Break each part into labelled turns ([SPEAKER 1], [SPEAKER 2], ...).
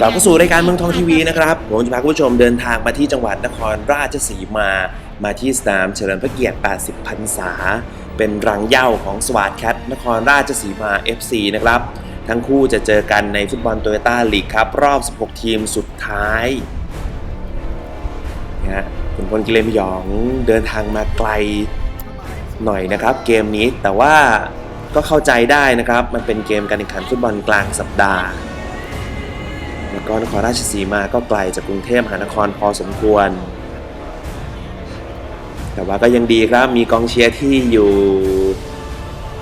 [SPEAKER 1] กลับเข้าสู่รายการเมืองทองทีวีนะครับ ผมจะพาคุณผู้ชมเดินทางมาที่จังหวัดนครราชสีมา มาที่สนามเฉลิมพระเกียรติ 80 พรรษา เป็นรังเย้าของสวาดแคทนครราชสีมา FC นะครับ ทั้งคู่จะเจอกันในฟุตบอลโตโยต้าลีกครับ รอบ 16 ทีมสุดท้ายนะฮะคุณพลกิเลนพยองเดินทางมาไกลหน่อยนะครับ เกมนี้แต่ว่าก็เข้าใจได้นะครับ มันเป็นเกมการแข่งขันฟุตบอลกลางสัปดาห์ ก็นครราชสีมาก็ไกลจากกรุงเทพมหานครพอสมควร แต่ว่าก็ยังดีครับมีกองเชียร์ที่อยู่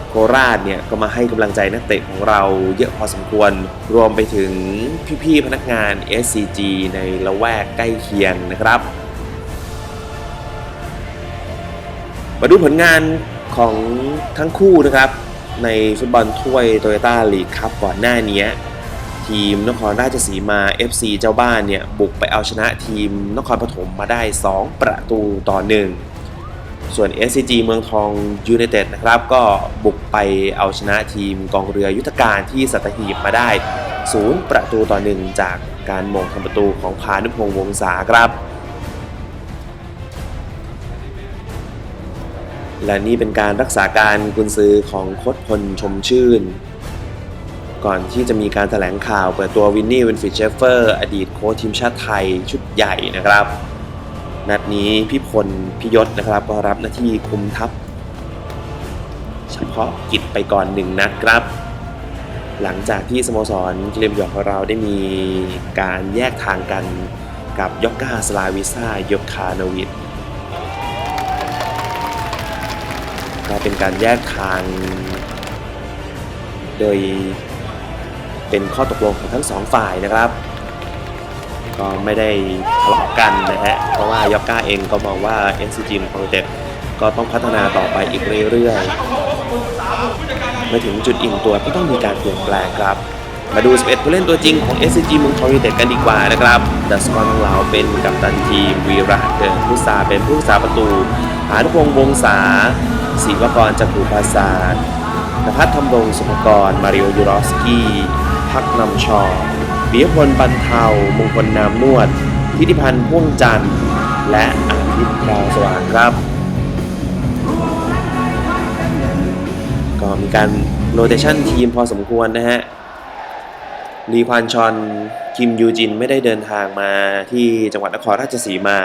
[SPEAKER 1] โคราชเนี่ยก็มาให้กำลังใจนักเตะของเราเยอะพอสมควร รวมไปถึงพี่ๆพนักงาน SCG ในละแวกใกล้เคียงนะครับ มาดูผลงานของทั้งคู่นะครับ ในฟุตบอลถ้วยโตโยต้าลีกครับก่อนหน้านี้ ทีมนครราชสีมา FC เจ้าบ้านเนี่ยบุกไปเอาชนะทีมนครปฐมมาได้ 2 ประตูต่อ 1 ส่วน SCG เมืองทองยูไนเต็ดนะครับก็บุกไปเอาชนะทีมกองเรือยุทธการที่สัตหีบมาได้ 0 ประตูต่อ 1 จากการมงทำประตูของพานุพงษ์วงศาครับและนี่เป็นการรักษาการกุนซือของโค้ชพลชมชื่น ก่อนที่จะมีการถแถลงข่าวเปิดตัววินนี่วินฟิชเชเฟอร์อดีตโค้ชทีมชาติไทยชุดใหญ่นะครับ นัดนี้พี่พลพิยศนะครับ ก็รับหน้าที่คุมทัพ เฉพาะกิจไปก่อนหนึ่งนัดครับ หลังจากที่สโมสรกิเลมหยอกของเราได้มีการแยกทางกันกับยอกกาสลาวิซ่ายกคาโนวิดก็เป็นการแยกทาง โดย เป็นข้อตกลงของทั้งสองฝ่ายนะครับ ก็ไม่ได้ทะเลาะกันนะฮะ เพราะว่ายอกก้าเองก็มองว่า NCG ของเต็ก็ต้องพัฒนาต่อไปอีกเรื่อยๆมาถึงจุดอิ่มตัวก็ต้องมีการเปลี่ยนแปลงครับ มาดู 11 ผู้เล่นตัวจริงของ SCG เมืองทองยูเต็ดกันดีกว่านะครับดัสกอนของเราเป็นกัปตันทีม วีระเกิดผู้สาเป็นผู้สาประตู หานุพงษ์วงศาศิวกรจักรุภาษานนภัทรธรรมรงสุภกร มาริโอยูรอสกี้ พักนำชอปิยพลบันเทามงคลนามนวด ทิติพันธ์พ่วงจันทร์ และอาทิตย์ดาวสว่างครับ ก็มีการโรเตชันทีมพอสมควรนะฮะลีควานชอน คิมยูจินไม่ได้เดินทางมาที่จังหวัดนครราชสีมา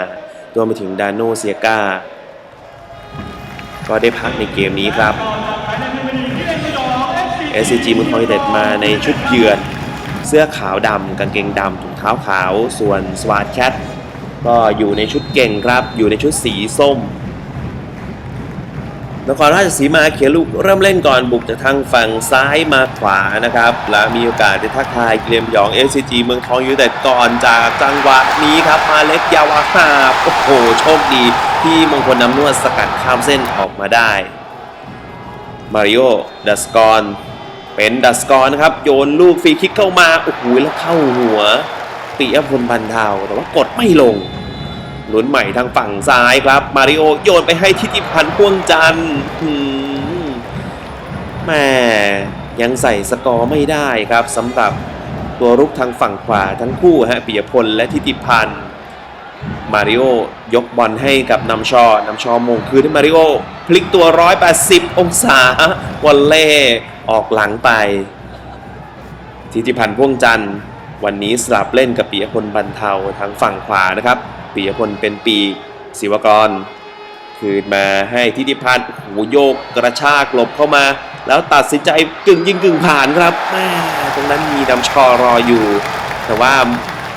[SPEAKER 1] รวมไปถึงดานโนเซียกา ก็ได้พักในเกมนี้ครับ SCG เมืองทองยูไนเต็ดมาในชุดเยือน เสื้อขาวดำกางเกงดำถุงเท้าขาว ส่วนสวา t แคทก็อยู่ในชุดเก่งครับ อยู่ในชุดสีส้มนครราชสีมาเขียนลูกเริ่มเล่นก่อนบุกจากทางฝั่งซ้ายมาขวานะครับ และมีโอกาสได้ทักทายเกมหยอง SCG เมืองทองยูไนเต็ดก่อนจากจังหวะนี้ครับ มาเล็กยาวาฮาโอ้โห โชคดี ที่มงคลน้ำนวดสกัดข้ามเส้นออกมาได้ มาริโอดัสกอน เป็นดัสกอนนะครับ โยนลูกฟรีคิกเข้ามา โอ้โห แล้วเข้าหัวปิยพลบันเทาแต่ว่ากดไม่ลงลุ้นใหม่ทางฝั่งซ้ายครับ มาริโอโยนไปให้ทิติพันธ์พ่วงจันทร์แม่ยังใส่สกอร์ไม่ได้ครับสำหรับตัวรุกทางฝั่งขวาทั้งคู่ฮะปิยพลและทิติพันธ์ มาริโอยกบอลให้กับนำชอนำชอมงคืนให้มาริโอพลิกตัว 180 องศาวอลเล่ออกหลังไป ทิติพันธ์พ่วงจันทร์ วันนี้สลับเล่นกับปิยพลบันเทาทางฝั่งขวานะครับปิยพลเป็นปีศิวกร คืนมาให้ทิติพันธ์โอ้โหโยกกระชากหลบเข้ามา แล้วตัดสินใจกึ่งยิงกึ่งผ่านครับแม่ตรงนั้นมีดำชอรออยู่ แต่ว่า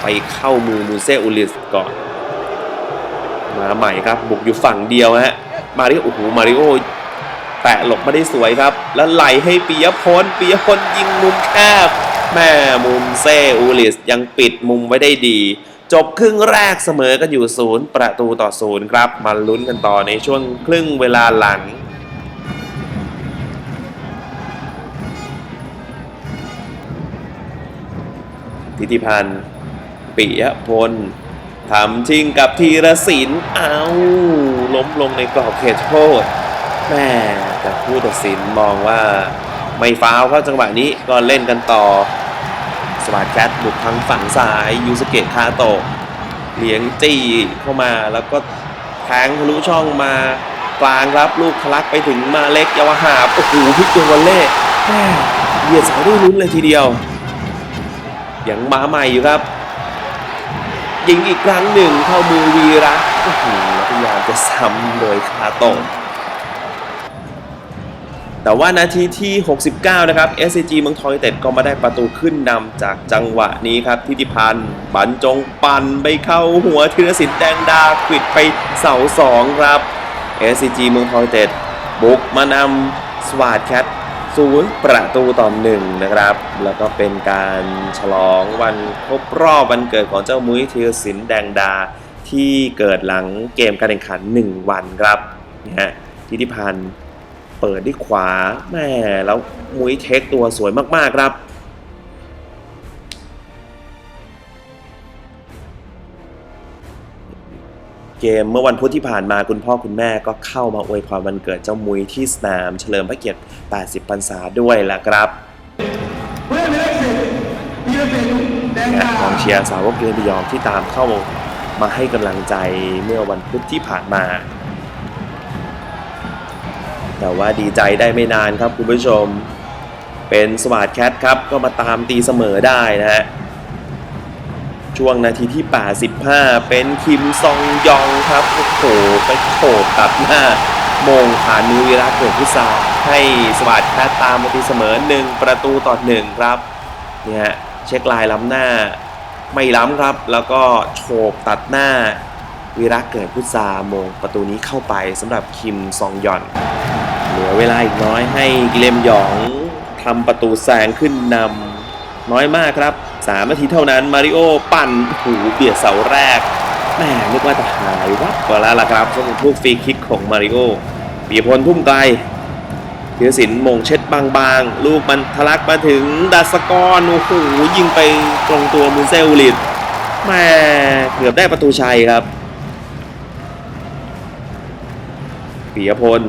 [SPEAKER 1] ไปเข้ามือมูเซอุลิสก่อน มาใหม่ครับ บุกอยู่ฝั่งเดียวฮะมาริโอโอ้โหมาริโอแตะหลบไมาได้สวยครับ แล้วไหลให้ปิยพลปิยพลยิงมุมแคบแม่มุมเซอูลิสยังปิดมุมไว้ได้ดี จบครึ่งแรกเสมอกันอยู่ศูนย์ประตูต่อศูนย์ครับ มาลุ้นกันต่อในช่วงครึ่งเวลาหลังทิติพันธ์ปิยพล ทำชิงกับธีรศิลป์เอาล้มลงในกรอบเขตโทษแม่แต่ผู้ตัดสินมองว่าไม่ฟาวเข้าจังหวะนี้ก็เล่นกันต่อสวัสดแคทบุกทางฝั่งซ้ายยูสเกะคาโตะเลี้ยงจี้เข้ามาแล้วก็แทงทะลุช่องมากลางรับลูกทะลักไปถึงมาเล็กยาวหาบโอ้โหพิกตัววอลเล่แม่เหยียดเสาได้ลุ้นเลยทีเดียวยังมาใหม่อยู่ครับ ยิงอีกครั้งหนึ่งเข้ามือวีระโอ้โหแล้วพยายามจะซ้ำโดยคาโตะแต่ว่านาทีที่ 69 นะครับ SCG เมืองทองยูเต็ดก็มาได้ประตูขึ้นนำจากจังหวะนี้ครับทิติพันธ์บรรจงปันไปเข้าหัวธีรศิลป์แดงดาขวิดไปเสาสองครับ SCG เมืองทองยูเต็ดบุกมานำสวาดแคท 0 ประตูต่อหนึ่งนะครับ แล้วก็เป็นการฉลองวันครบรอบวันเกิดของเจ้ามุ้ยธีรศิลป์แดงดา ที่เกิดหลังเกมการแข่งขัน 1 วันครับนะฮะทิติพันธ์เปิดด้วยขวาแม่แล้วมุ้ยเทคตัวสวยมากๆครับ เกมเมื่อวันพุธที่ผ่านมาคุณพ่อคุณแม่ก็เข้ามาอวยพรวันเกิดเจ้ามุ้ยที่สนาม เฉลิมพระเกียรติ 80 พรรษาด้วยละครับแกองเชียร์สาวกเรือบิยองที่ตามเข้ามาให้กำลังใจเมื่อวันพุธที่ผ่านมา แต่ว่าดีใจได้ไม่นานครับคุณผู้ชม เป็นสวัสดแคทครับก็มาตามตีเสมอได้นะฮะ ช่วงนาทีที่ 85 เป็นคิมซองยองครับ โอ้โห ไปโขกตัดหน้าโมงผ่านมือวิรักเกิดพิศาให้สวัสดแคทตามมาตีเสมอ 1 ประตูต่อ 1 ครับ เนี่ยเช็คลายล้ำหน้าไม่ล้ำครับ แล้วก็โฉบตัดหน้าวิรักเกิดพุทธาโมงประตูนี้เข้าไปสำหรับคิมซองยอน เหลือเวลาอีกน้อยให้กิเลมหยองทำประตูแซงขึ้นนำน้อยมากครับ 3นาทีเท่านั้นมาริโอปั่นหูเบียดเสาแรกแหม่นึกว่าจะหายวับกว่าแล้วล่ะครับสำหรับลูกฟรีคิกของมาริโอปียพลทุ่มไกลธีรศิลป์มงเช็ดบางๆ ลูกมันทะลักมาถึงดัสกรโอ้โหยิงไปตรงตัวมูเซลลิดแม่เกือบได้ประตูชัยครับปียพล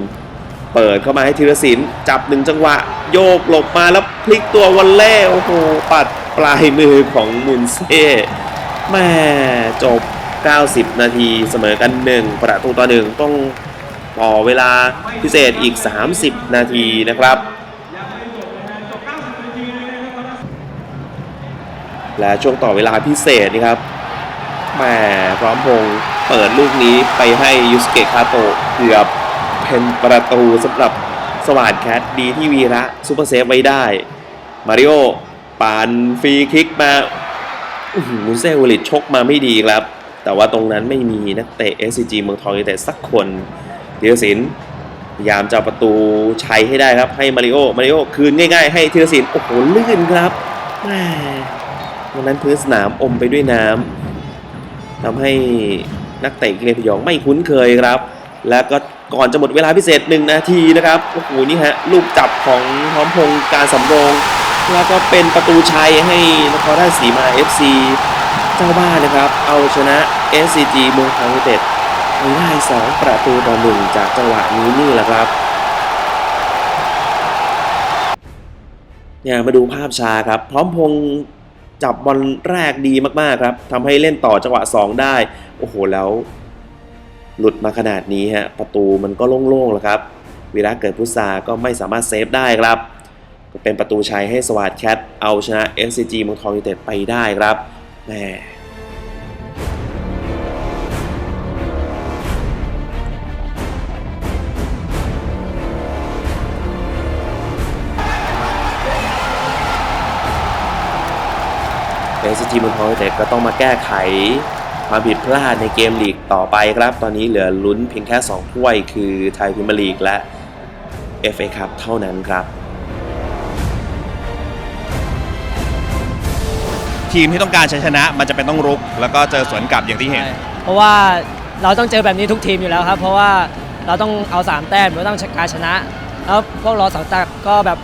[SPEAKER 1] เปิดเข้ามาให้ธีรศิลป์จับหนึ่งจังหวะ โยกหลบมาแล้วพลิกตัววอลเล่โอ้โหปัด ปลายมือของมุนเซ่แม่จบ 90 นาทีเสมอกัน 1 ประตูต่อหนึ่งต้องต่อเวลาพิเศษอีก 30 นาทีนะครับ และช่วงต่อเวลาพิเศษนี่ครับแหม่พร้อมพงเปิดลูกนี้ไปให้ยูสเกะคาโตะเกือบเป็นประตูสำหรับสวาดแคทดีที่วีระซูเปอร์เซฟไว้ได้ มาริโอ ปานฟรีคิกมาอื้อหือมุนเซวลิตชกมาไม่ดีครับ แต่ว่าตรงนั้นไม่มีนักเตะ SCG เมืองทองยูเต็ดสักคนธีรศิลป์พยายามจะประตูชัยให้ได้ครับ ให้มาริโอมาริโอคืนง่ายๆ ให้ธีรศิลป์โอ้โหลื่นครับแมวันนั้นพื้นสนามอมไปด้วยน้ำทำให้นักเตะกิเลนพยองไม่คุ้นเคยครับ แล้วก็ก่อนจะหมดเวลาพิเศษ1นาทีนะครับโอ้โหนี่ฮะลูกจับของพร้อมพงษ์การสำโรง แล้วก็เป็นประตูชัยให้นครราชสีมา FC เจ้าบ้านนะครับ เอาชนะ SCG เมืองทองยูเต็ดไปได้2ประตูต่อหนึ่งจากจังหวะนี้นี่แหละครับเนี่ยมาดูภาพช้าครับ พร้อมพงจับบอลแรกดีมากๆครับทำให้เล่นต่อจังหวะ 2 ได้ โอ้โหแล้ว หลุดมาขนาดนี้ฮะประตูมันก็โล่งๆแล้วครับวีระเกิดพุทธาก็ไม่สามารถเซฟได้ครับ เป็นประตูชัยให้สวัสดแคทเอาชนะ SCG เมืองทองยูเต็ดไปได้ครับแหมเอสจีเมืองทองยูเต็ดก็ต้องมาแก้ไขความผิดพลาดในเกมลีกต่อไปครับ ตอนนี้เหลือลุ้นเพียงแค่ 2 ถ้วย คือไทยพรีเมียร์ลีกและ FA คัพเท่านั้นครับ
[SPEAKER 2] ทีมที่ต้องการชัยชนะ มันจะเป็นต้องรุก แล้วก็เจอสวนกลับอย่างที่เห็น
[SPEAKER 3] เพราะว่าเราต้องเจอแบบนี้ทุกทีมอยู่แล้วครับ เพราะว่าเราต้องเอา3แต้มเราต้องการชนะ แล้วพวกเราสองตักก็แบบ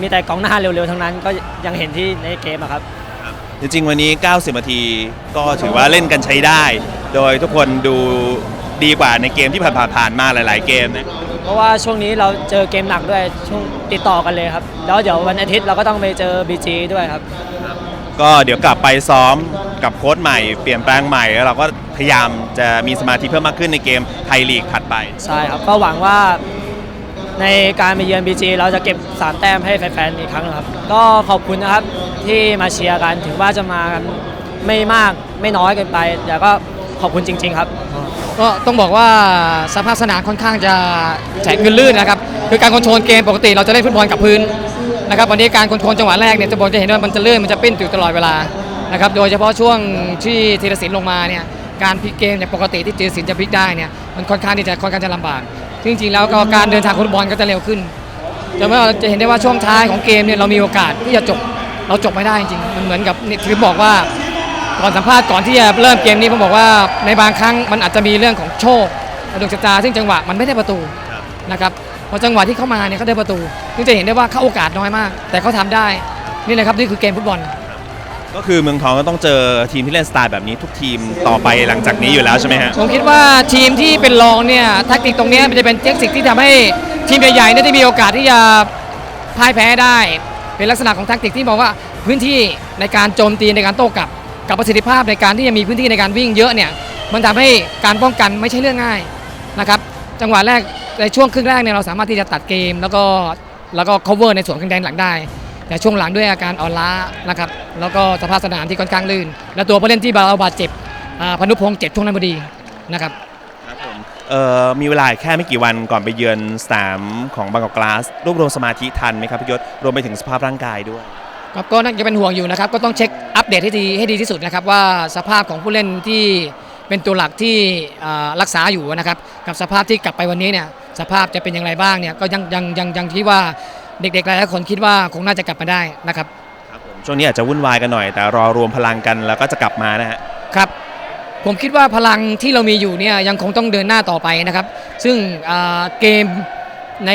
[SPEAKER 3] มีแต่กองหน้าเร็วๆทั้งนั้น ก็ยังเห็นที่ในเกมอะครับ
[SPEAKER 2] จริงๆวันนี้ 90 นาทีก็ถือว่าเล่นกันใช้ได้ โดยทุกคนดูดีกว่าในเกมที่ผ่านๆมาหลาย ๆ เกมนะ
[SPEAKER 3] เพราะว่าช่วงนี้เราเจอเกมหนักด้วยช่วงติดต่อกันเลยครับ แล้วเดี๋ยววันอาทิตย์เราก็ต้องไปเจอ BG ด้วยครับ
[SPEAKER 2] ก็เดี๋ยวกลับไปซ้อมกับโค้ชใหม่เปลี่ยนแปลงใหม่แล้วเราก็พยายามจะมีสมาธิเพิ่มมากขึ้นในเกมไทยลีกถัดไป
[SPEAKER 3] ใช่ครับ ก็หวังว่าในการไปเยือน BG เราจะเก็บ 3 แต้มให้แฟนๆอีกครั้งนะครับ ก็ขอบคุณนะครับที่มาเชียร์กันถึงว่าจะมากันไม่มากไม่น้อยเกินไปแต่ก็ขอบคุณจริง ๆ ครับ
[SPEAKER 4] ก็ต้องบอกว่าสภาพสนามค่อนข้างจะแฉะเงินลื่นนะครับ คือการคอนโทรลเกมปกติเราจะเล่นฟุตบอลกับพื้น นะครับวันนี้การคอนโทรลจังหวะแรกเนี่ยจะบอกจะเห็นว่ามันจะเลื่อนมันจะปิ้นอยู่ตลอดเวลานะครับโดยเฉพาะช่วงที่ธีรศิลป์ลงมาเนี่ยการพลิกเกมเนี่ยปกติที่ธีรศิลป์จะพลิกได้เนี่ยมันค่อนข้างที่จะค่อนข้างจะลำบากจริงๆแล้วก็การเดินทางของฟุตบอลก็จะเร็วขึ้นจะว่าจะเห็นได้ว่าช่วงท้ายของเกมเนี่ยเรามีโอกาสที่จะจบเราจบไม่ได้จริงมันเหมือนกับนี่ถือบอกว่าก่อนสัมภาษณ์ก่อนที่จะเริ่มเกมนี้ผมบอกว่าในบางครั้งมันอาจจะมีเรื่องของโชคดวงชะตาซึ่งจังหวะมันไม่ได้ประตูนะครับ พอจังหวะที่เข้ามาเนี่ยเขาได้ประตูซึ่งจะเห็นได้ว่าเขาโอกาสน้อยมาก แต่เขาทำได้นี่แหละครับนี่คือเกมฟุตบอล
[SPEAKER 2] ก็คือเมืองทองก็ต้องเจอทีมที่เล่นสไตล์แบบนี้ทุกทีมต่อไปหลังจากนี้อยู่แล้วใช่ไหมฮะ
[SPEAKER 4] ผมคิดว่าทีมที่เป็นรองเนี่ยแทคติกตรงเนี้ยมันจะเป็นเทคนิคที่ทำให้ทีมใหญ่ๆเนี่ยได้มีโอกาสที่จะพ่ายแพ้ได้ เป็นลักษณะของแทคติกที่บอกว่าพื้นที่ในการโจมตีในการโต้กลับกับประสิทธิภาพในการที่จะมีพื้นที่ในการวิ่งเยอะเนี่ยมันทำให้การป้องกันไม่ใช่เรื่องง่ายนะครับจังหวะแรก ในช่วงครึ่งแรกเนี่ยเราสามารถที่จะตัดเกม แล้วก็แล้วก็ cover ในส่วนของแดนหลังได้ แต่ช่วงหลังด้วยอาการอ่อนล้านะครับแล้วก็สภาพสนามที่ค่อนข้างลื่น และตัวผู้เล่นที่เราบาดเจ็บอ่าพนุพงษ์เจ็บช่วงนั้นพอดีนะครับ
[SPEAKER 2] ครับผมเอ่อมีเวลาแค่ไม่กี่วันก่อนไปเยือนสนามของบางกอกกลาสรวบรวมสมาธิทันไหมครับพี่ยศรวมไปถึงสภาพร่างกายด้วย
[SPEAKER 4] ครับก็น่าจะเป็นห่วงอยู่นะครับก็ต้องเช็คอัปเดตให้ดีให้ดีที่สุดนะครับว่าสภาพของผู้เล่นที่เป็นตัวหลักที่อ่ารักษาอยู่นะครับกับสภาพที่กลับไปวันนี้เนี่ย สภาพจะเป็นอย่างไรบ้างเนี่ยก็ยังยังยังยังคิดว่าเด็กๆหลายๆคนคิดว่าคงน่าจะกลับมาได้นะครับ
[SPEAKER 2] ครับผมช่วงนี้อาจจะวุ่นวายกันหน่อย แต่รอรวมพลังกันแล้วก็จะกลับมานะฮะ
[SPEAKER 4] ครับผมคิดว่าพลังที่เรามีอยู่เนี่ยยังคงต้องเดินหน้าต่อไปนะครับ ซึ่งอ่าเกมใน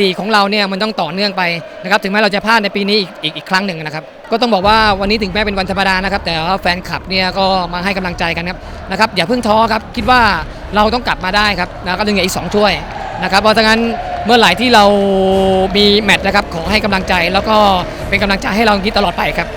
[SPEAKER 4] ลีกของเราเนี่ยมันต้องต่อเนื่องไปนะครับถึงแม้เราจะพลาดในปีนี้อีกอีกอีกครั้งหนึ่งนะครับ ก็ต้องบอกว่าวันนี้ถึงแม้เป็นวันธรรมดานะครับ แต่ว่าแฟนคลับเนี่ยก็มาให้กำลังใจกันครับนะครับอย่าเพิ่งท้อครับคิดว่าเราต้องกลับมาได้ครับแล้วก็ดึงอีกสองถ้วย นะครับเพราะฉะนั้นเมื่อไหร่ที่เรามีแมตช์นะครับขอให้กำลังใจ แล้วก็เป็นกำลังใจให้เราอย่างนี้ตลอดไปครับ